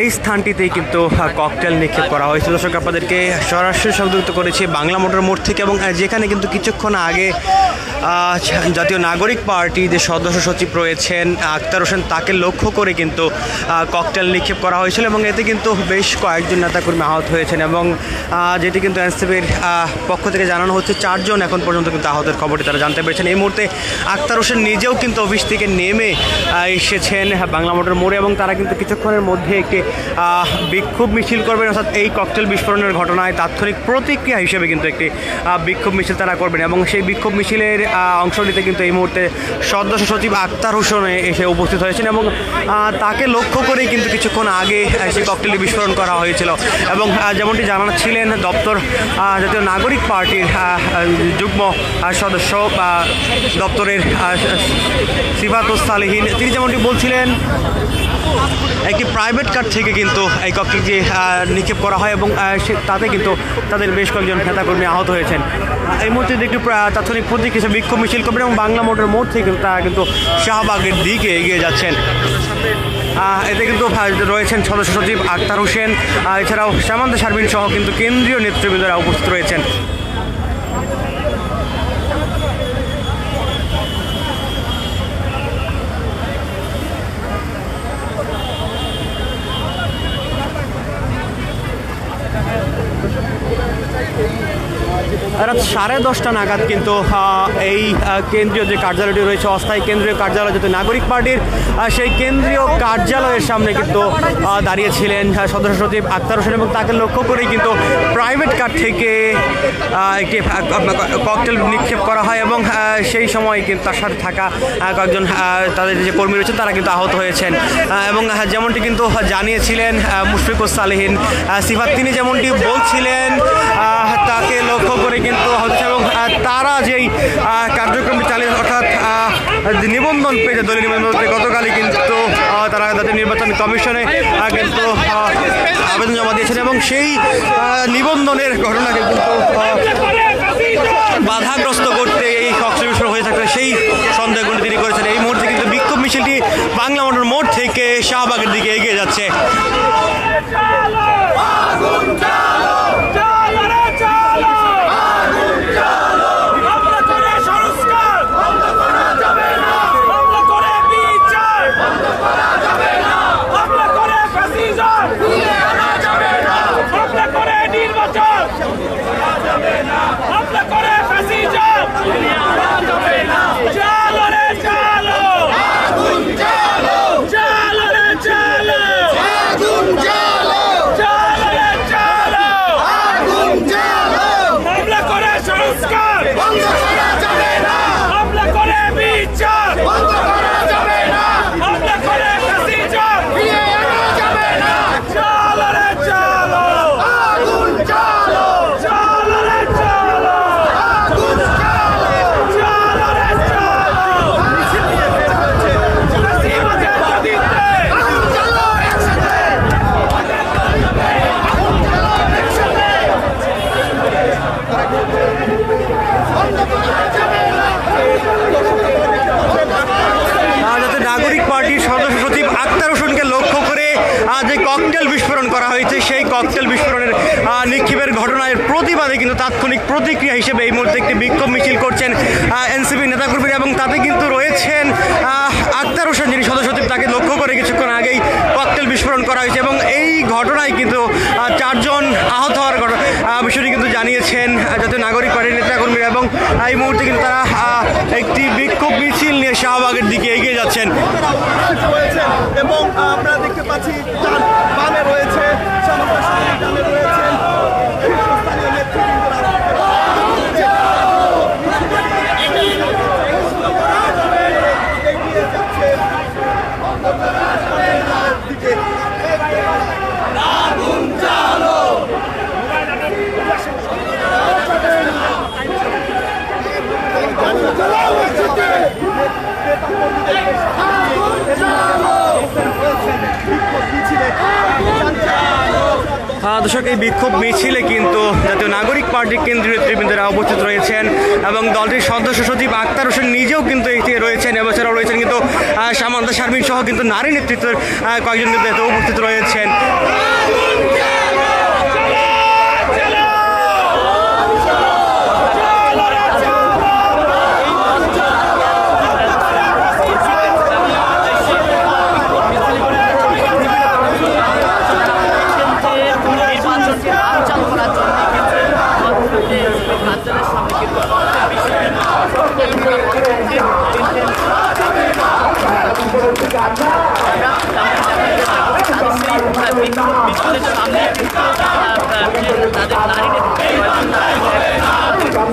এই স্থানটিতেই কিন্তু ককটেল নিক্ষেপ করা হয়েছিল। দর্শক, আপনাদেরকে সরাসরি সংযুক্ত করেছে বাংলা মোটর মোড় থেকে এবং যেখানে কিন্তু কিছুক্ষণ আগে জাতীয় নাগরিক পার্টি যে সদস্য সচিব রয়েছেন, আক্তার হোসেন, তাকে লক্ষ্য করে কিন্তু ককটেল নিক্ষেপ করা হয়েছিল এবং এতে কিন্তু বেশ কয়েকজন নেতাকর্মী আহত হয়েছেন এবং যেটি কিন্তু এনসিপির পক্ষ থেকে জানানো হচ্ছে, চারজন এখন পর্যন্ত কিন্তু আহতের খবরটি তারা জানতে পেরেছেন। এই মুহূর্তে আক্তার হোসেন নিজেও কিন্তু অফিস থেকে নেমে এসেছেন বাংলা মোটর মোড়ে এবং তারা কিন্তু কিছুক্ষণের মধ্যে একটি বিক্ষোভ মিছিল করবেন, অর্থাৎ এই ককটেল বিস্ফোরণের ঘটনায় তাৎক্ষণিক প্রতিক্রিয়া হিসেবে কিন্তু একটি বিক্ষোভ মিছিল তারা করবেন এবং সেই বিক্ষোভ মিছিলের অংশ নিতে কিন্তু এই মুহূর্তে সদস্য সচিব আক্তার হোসেন এসে উপস্থিত হয়েছেন এবং তাকে লক্ষ্য করেই কিন্তু কিছুক্ষণ আগে সেই ককটেলটি বিস্ফোরণ করা হয়েছিল এবং যেমনটি জানাচ্ছিলেন দপ্তর জাতীয় নাগরিক পার্টির যুগ্ম সদস্য দপ্তরের সিফাতুস সালেহীন তিনি যেমনটি বলছিলেন একটি প্রাইভেট কার থেকে কিন্তু এই ককটেলটি আহ, নিক্ষেপ করা হয় এবং তাতে কিন্তু তাদের বেশ কয়েকজন নেতাকর্মী আহত হয়েছেন। এই মুহূর্তে একটি তাৎক্ষণিক প্রতীক হিসেবে বিক্ষোভ মিছিল করবেন এবং বাংলা মোটর মোড় থেকে তারা কিন্তু শাহবাগের দিকে এগিয়ে যাচ্ছেন। এতে কিন্তু রয়েছেন সদস্য সচিব আক্তার হোসেন। এছাড়াও শ্যামান্ত শারমিন সহ কিন্তু কেন্দ্রীয় নেতৃবৃন্দরা উপস্থিত রয়েছেন। সাড়ে দশটা নাগাদ কিন্তু এই কেন্দ্রীয় যে কার্যালয়টি রয়েছে, অস্থায়ী কেন্দ্রীয় কার্যালয় যেহেতু নাগরিক পার্টির সেই কেন্দ্রীয় কার্যালয়ের সামনে কিন্তু দাঁড়িয়েছিলেন সদস্য সচিব আক্তার হোসেন এবং তাকে লক্ষ্য করেই কিন্তু প্রাইভেট কার থেকে একটি ককটেল নিক্ষেপ করা হয় এবং সেই সময় কিন্তু তার সাথে থাকা কয়েকজন তাদের যে কর্মী রয়েছেন তারা কিন্তু আহত হয়েছেন। এবং যেমনটি কিন্তু জানিয়েছিলেন মুশফিকুর সালেহীন সিফাত, তিনি যেমনটি বলছিলেন তাকে লক্ষ্য করে কিন্তু হচ্ছে এবং তারা যেই আহ, কার্যক্রমটি চালিয়ে অর্থাৎ নিবন্ধন পেয়েছে দলীয় নিবন্ধন গতকালই কিন্তু তারা তাদের নির্বাচন কমিশনে কিন্তু আবেদন জমা দিয়েছেন এবং সেই নিবন্ধনের ঘটনাকে কিন্তু বাধাগ্রস্ত করতে এই কক্সবাজার হয়ে থাকলে সেই সন্দেহগুলো তিনি করেছেন। এই মুহূর্তে কিন্তু বিক্ষোভ মিছিলটি বাংলা মোটর মোড় থেকে শাহবাগের দিকে এগিয়ে যাচ্ছে চালো রে চালো আমরা করে সংস্কার আমরা করে বিচার আমরা করে ফ্যাসিজম আমরা করে নির্বাচন আমরা করে ফ্যাসিজম চালো রে চালো চালো রে চালো চালো রে চালো হামলা করে সংস্কার হামলা করে বিচার হামলা করে ফ্যাসিজম চালো রে চালো চালো রে চালো চালো রে চালো ফ্যাসিবাদের গদিতে আহ, যাতে নাগরিক পার্টির সদস্য সচিব আক্তার হোসেনকে লক্ষ্য করে আহ, যে ককটেল বিস্ফোরণ করা হয়েছে সেই আহ, নিক্ষেপের ঘটনার প্রতিবাদে কিন্তু তাৎক্ষণিক প্রতিক্রিয়া হিসেবে এই মুহূর্তে একটি বিক্ষোভ মিছিল করছেন এনসিপি নেতাকর্মীরা এবং তাতে কিন্তু রয়েছেন আক্তার হোসেন যিনি সদস্য তাকে লক্ষ্য করে কিছুক্ষণ আগেই ককটেল বিস্ফোরণ করা হয়েছে এবং এই ঘটনায় কিন্তু চারজন আহত হওয়ার ঘটনা বিষয়টি কিন্তু জানিয়েছেন জাতীয় নাগরিক পার্টির নেতাকর্মীরা এবং এই মুহূর্তে কিন্তু তারা একটি বিক্ষোভ মিছিল নিয়ে শাহবাগের দিকে এগিয়ে যাচ্ছেন। এবং আমরা দেখতে পাচ্ছি তার বামে রয়েছে সমাজসেবী ডানে রয়েছেন শীর্ষস্থানীয় নেতৃবৃন্দরা এগিয়ে যাচ্ছে দিকে আহ, দর্শক, এই বিক্ষোভ মিছিলে কিন্তু জাতীয় নাগরিক পার্টির কেন্দ্রীয় নেতৃবৃন্দরা উপস্থিত রয়েছেন এবং দলটির সদস্য সচিব আক্তার হোসেন নিজেও কিন্তু এটি রয়েছেন, এবছরও রয়েছেন কিন্তু সামান্তা শারমিন সহ কিন্তু নারী নেতৃত্বের কয়েকজন কিন্তু উপস্থিত রয়েছেন।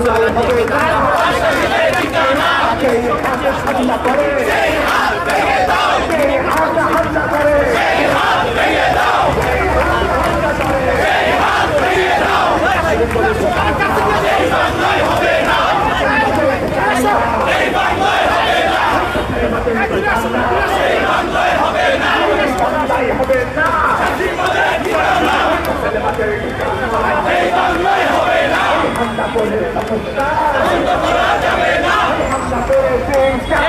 Hey, এই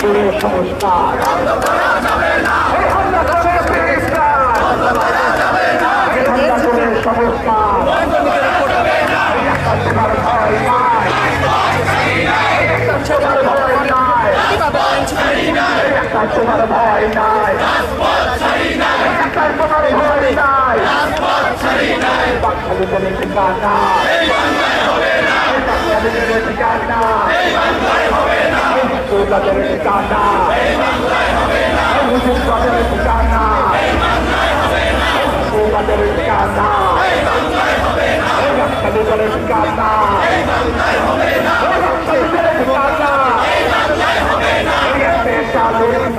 সংস্কার একটা তোমার ভয় নাই। তোমার ভয় নাই। তোমার ভয় নাই। বাঙালি বলে ঠিকানা তাদের ঠিকানা হুজুর তাদের ঠিকানা তাদের ঠিকানা তাদের ঠিকানা তাদের ঠিকানা